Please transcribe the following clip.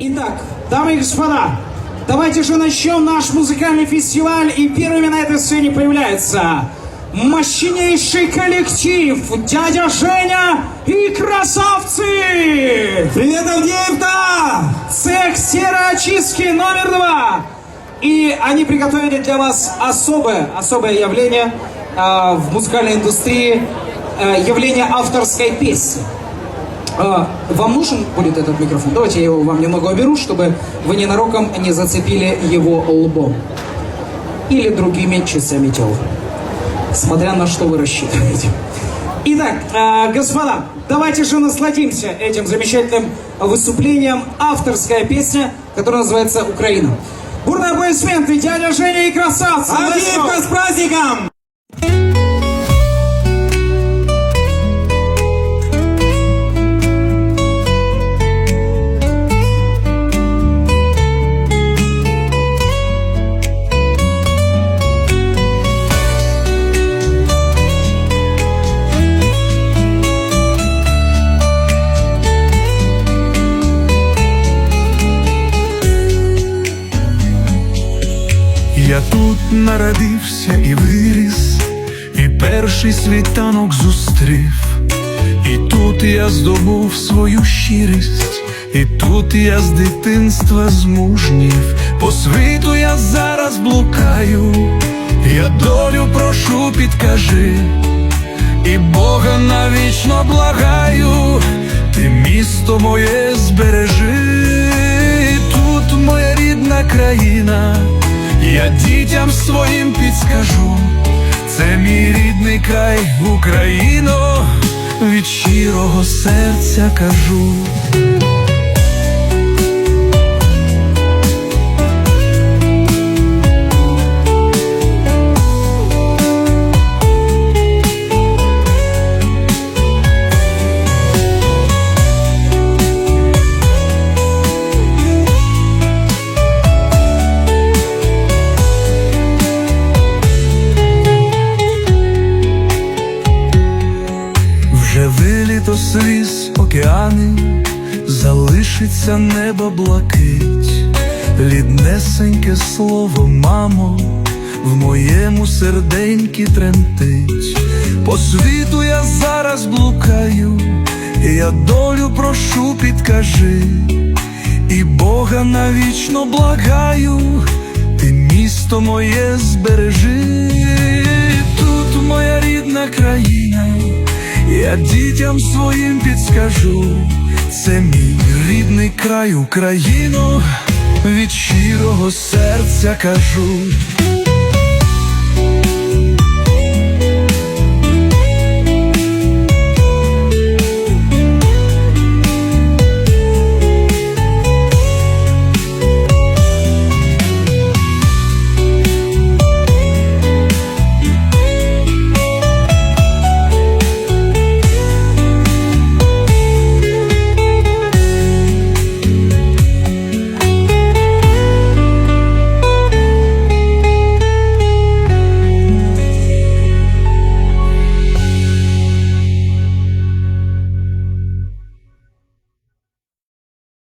Итак, дамы и господа, давайте же начнем наш музыкальный фестиваль. И первыми на этой сцене появляется мощнейший коллектив «Дядя Женя» и «Красавцы». Привет, Авдеевка! Цех стереочистки номер два. И они приготовили для вас особое, особое явление э, в музыкальной индустрии, э, явление авторской песни. Э, вам нужен будет этот микрофон? Давайте я его вам немного уберу, чтобы вы ненароком не зацепили его лбом. Или другими частями тела. Смотря на что вы рассчитываете. Итак, э, господа, давайте же насладимся этим замечательным выступлением. Авторская песня, которая называется «Украина». Бурные аплодисменты, дядя Женя и красавцы! Авдеевка с праздником! Я тут народився і виріс, і перший світанок зустрів, і тут я здобув свою щирість, і тут я з дитинства змужнів, по світу я зараз блукаю, я долю прошу, підкажи, і Бога навічно благаю, ти місто моє збережи, тут моя рідна країна. Я дітям своїм підскажу, це мій рідний край, Україно, від щирого серця кажу. Океани, залишиться небо блакить, ріднесеньке слово, мамо, в моєму серденькі тремтить. По світу я зараз блукаю, і я долю прошу, підкажи, і Бога навічно благаю, ти місто моє збережи, тут моя рідна країна. Я дітям своїм підскажу, це мій рідний край Україну, від щирого серця кажу.